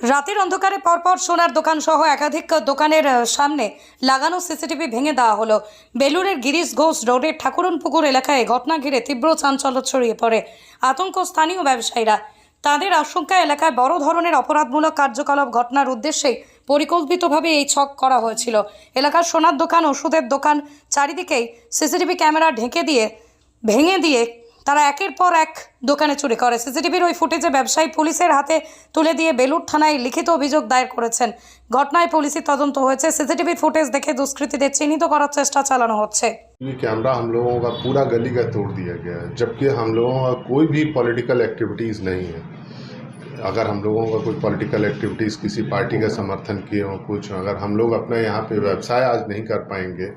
রাতের অন্ধকারে পরপর সোনার দোকান সহ একাধিক দোকানের সামনে লাগানো সিসিটিভি ভেঙে দেওয়া হলো। বেলুরের গিরিশ ঘোষ রোডের ঠাকুরনপুকুর এলাকায় ঘটনা ঘিরে তীব্র চাঞ্চল্য ছড়িয়ে পড়ে। আতঙ্ক স্থানীয় ব্যবসায়ীরা। তাদের আশঙ্কা, এলাকায় বড় ধরনের অপরাধমূলক কার্যকলাপ ঘটনার উদ্দেশ্যে পরিকল্পিতভাবে এই ছক করা হয়েছিল। এলাকার সোনার দোকান, ওষুধের দোকান, চারিদিকেই সিসিটিভি ক্যামেরা ঢেকে দিয়ে, ভেঙে দিয়ে তারা একের পর এক দোকানে চুরি করে সিসিটিভির ওই ফুটেজে ব্যবসায়ী পুলিশের হাতে তুলে দিয়ে বেলুর থানায় লিখিত অভিযোগ দায়ের করেছেন ঘটনায় পুলিশি তদন্ত হয়েছে সিসিটিভির ফুটেজ দেখে দুষ্কৃতীদের চিহ্নিত করার চেষ্টা চালানো হচ্ছে ये कैमरा हम लोगों का पूरा गली का तोड़ दिया गया है जबकि हम लोगों का कोई भी पॉलिटिकल एक्टिविटीज़ नहीं है अगर हम लोगों का कोई पॉलिटिकल एक्टिविटीज़ किसी पार्टी का समर्थन किए हों कुछ अगर हम लोग अपना यहाँ पे व्यवसाय आज नहीं कर पाएँगे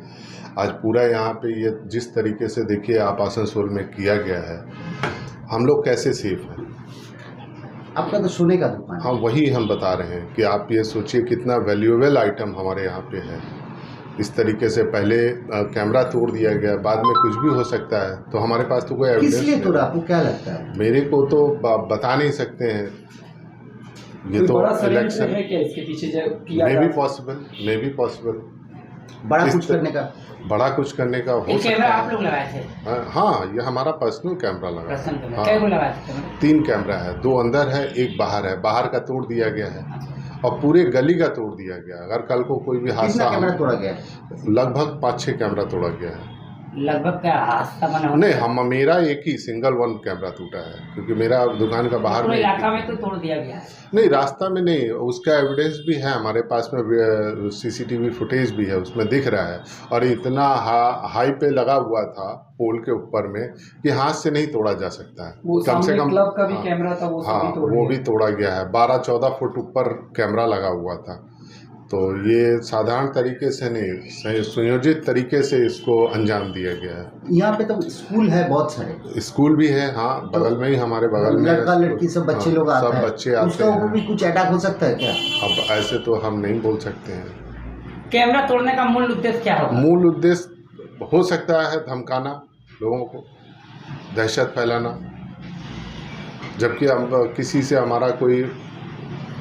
आज पूरा यहाँ पे ये जिस तरीके से देखिए आप आसनसोल में किया गया है हम लोग कैसे सेफ़ हैं? आपका तो सोने का दुकान हाँ। वही हम बता रहे हैं कि आप ये सोचिए कितना वैल्यूएबल आइटम हमारे यहाँ पे है। इस तरीके से पहले कैमरा तोड़ दिया गया बाद में कुछ भी हो सकता है तो हमारे पास तो कोई एविडेंस नहीं तोड़ा? आपको क्या लगता है? मेरे को तो बता नहीं सकते हैं। ये तो इलेक्शन है क्या इसके पीछे मे जा भी पॉसिबल मे भी पॉसिबल बड़ा कुछ करने का। बड़ा कुछ करने का हो सकता कैमरा है। आप लोग लगाए थे? हाँ, हाँ ये हमारा पर्सनल कैमरा लगा। पर्सनल कैमरा हाँ। तीन कैमरा है दो अंदर है एक बाहर है। बाहर का तोड़ दिया गया है। और पूरे गली का तोड़ दिया गया। अगर कल को कोई भी हादसा तोड़ा गया लगभग पाँच छः कैमरा तोड़ा गया है लगभग क्या हादसा बना नहीं हम मेरा एक ही सिंगल वन कैमरा टूटा है क्योंकि मेरा दुकान का बाहर में इलाका में तो तोड़ दिया गया है। नहीं रास्ता में नहीं उसका एविडेंस भी है हमारे पास में सीसीटीवी फुटेज भी है उसमें दिख रहा है। और इतना हा, हाई पे लगा हुआ था पोल के ऊपर में कि हाथ से नहीं तोड़ा जा सकता है। वो सामने क्लब का भी हाँ, कैमरा था वो हाँ वो भी तोड़ा गया है। बारह चौदह फुट ऊपर कैमरा लगा हुआ था। तो ये साधारण तरीके से नहीं सुयोजित तरीके से इसको अंजाम दिया गया है। यहाँ पे तो स्कूल है बहुत सारे। स्कूल भी है हाँ बगल में ही हमारे बगल में लड़का लड़की सब बच्चे हाँ, लोग आते सब हैं। बच्चे आते उसका ऊपर हैं। भी कुछ अटैक हो सकता है क्या? अब ऐसे तो हम नहीं बोल सकते हैं। कैमरा तोड़ने का मूल उद्देश्य क्या होगा? मूल उद्देश्य हो सकता है धमकाना लोगों को दहशत फैलाना। जबकि हम किसी से हमारा कोई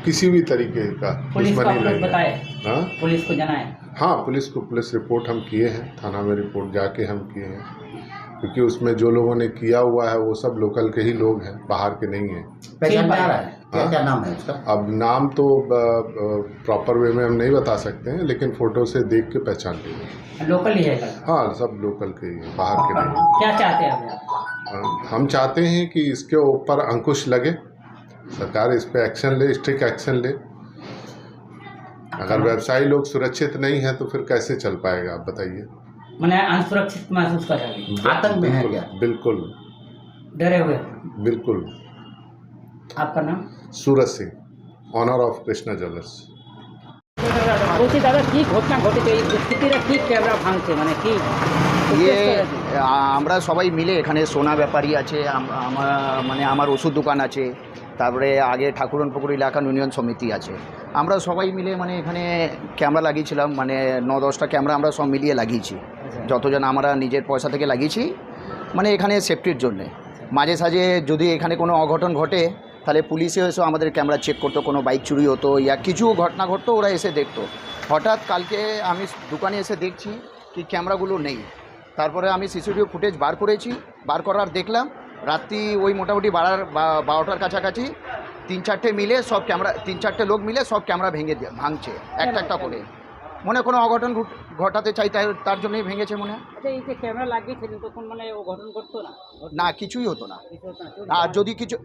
किसी भी तरीके का पुलिस को दुश्मनी नहीं है बताए? हाँ? पुलिस को जनाए? हाँ पुलिस को पुलिस रिपोर्ट हम किए हैं थाना में रिपोर्ट जाके हम किए हैं। क्योंकि उसमें जो लोगों ने किया हुआ है वो सब लोकल के ही लोग हैं बाहर के नहीं हैं। पहचान आ रहा है? क्या हाँ? क्या नाम है उसका? अब नाम तो प्रॉपर वे में हम नहीं बता सकते हैं लेकिन फ़ोटो से देख के पहचान लेंगे लोकल ही है हाँ सब लोकल के ही हैं बाहर के नहीं क्या चाहते हैं हम चाहते हैं कि इसके ऊपर अंकुश लगे। सरकार इस पे एक्शन ले स्ट्रिक्ट एक्शन ले अगर व्यवसायी लोग सुरक्षित नहीं है तो फिर कैसे चल पाएगा आप बताइए मैंने अनसुरक्षित महसूस कर रहे हैं आतंक में है बिल्कुल क्या? बिल्कुल डरे हुए बिल्कुल आपका नाम Suraj Singh owner of Krishna jewellers বলছি দাদা কি ঘটনা ঘটেছে এই দুষ্কৃতীরা কি ক্যামেরা ভাঙছে মানে কি ইয়ে আ- আমরা সবাই মিলে এখানে সোনা ব্যাপারী আছে আম- আমার মানে আমার ওষুধ দোকান আছে তারপরে আগে ঠাকুরনপুকুর এলাকা ইউনিয়ন সমিতি আছে। আমরা সবাই মিলে মানে এখানে ক্যামেরা লাগিয়েছিলাম মানে ন দশটা ক্যামেরা আমরা সব মিলিয়ে লাগিয়েছি। যতজন আমরা নিজের পয়সা থেকে লাগিয়েছি মানে এখানে সেফটির জন্যে। মাঝে সাঝে যদি এখানে কোনো অঘটন ঘটে তাহলে পুলিশে এসেও আমাদের ক্যামেরা চেক করতো কোনো বাইক চুরি হতো ইয়া কিছু ঘটনা ঘটতো ওরা এসে দেখতো। হঠাৎ কালকে আমি দোকানে এসে দেখছি কি ক্যামেরাগুলো নেই। তারপরে আমি সিসিটিভি ফুটেজ বার করেছি বার করার দেখলাম রাত্রি ওই মোটামুটি বারার বারোটার কাছাকাছি তিন চারটে মিলে সব ক্যামেরা তিন চারটে লোক মিলে সব ক্যামেরা ভেঙে দিয়ে ভাঙছে একটা একটা করে। মনে কোনো অঘটন ঘটাতে চাই তাই তার জন্যই ভেঙেছে মনে হয়। আচ্ছা এই যে ক্যামেরা লাগিয়েছিলেন তখন মানে ঘটতো না? না কিছুই হতো না। না, আর যদি কিছু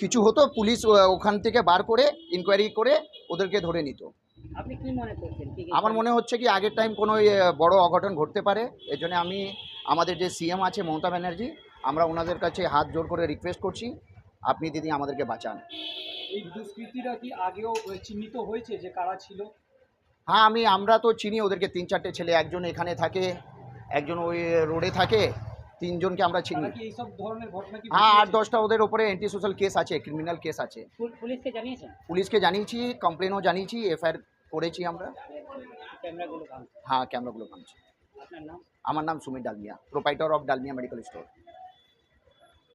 কিছু হতো পুলিশ ওখান থেকে বার করে ইনকোয়ারি করে ওদেরকে ধরে নিত। আপনি কি মনে করছেন? আমার মনে হচ্ছে কি আগের টাইম কোনো বড় অঘটন ঘটতে পারে। এর জন্য আমি আমাদের যে সিএম আছে মমতা ব্যানার্জি আমরা ওনাদের কাছে হাত জোর করে রিকোয়েস্ট করছি। আপনি দিদি আমাদেরকে বাঁচান। এই দুষ্কৃতীরা কি আগেও চিহ্নিত হয়েছে যে কারা ছিল? হ্যাঁ আমি আমরা তো চিনি ওদেরকে। তিন চারটে ছেলে একজন এখানে থাকে একজন ওই রোডে থাকে তিনজনকে আমরা চিনি। হ্যাঁ আট দশটা ওদের ওপরে অ্যান্টি সোশ্যাল কেস আছে ক্রিমিনাল কেস আছে। পুল- পুলিশকে জানিয়েছেন? পুলিশকে জানিয়েছি কমপ্লেনও জানিয়েছি এফআইআর করেছি আমরা। ক্যামেরাগুলো হ্যাঁ ক্যামেরাগুলো ভাঙছি। আমার নাম Sumit Dalmia proprietor of Dalmia medical store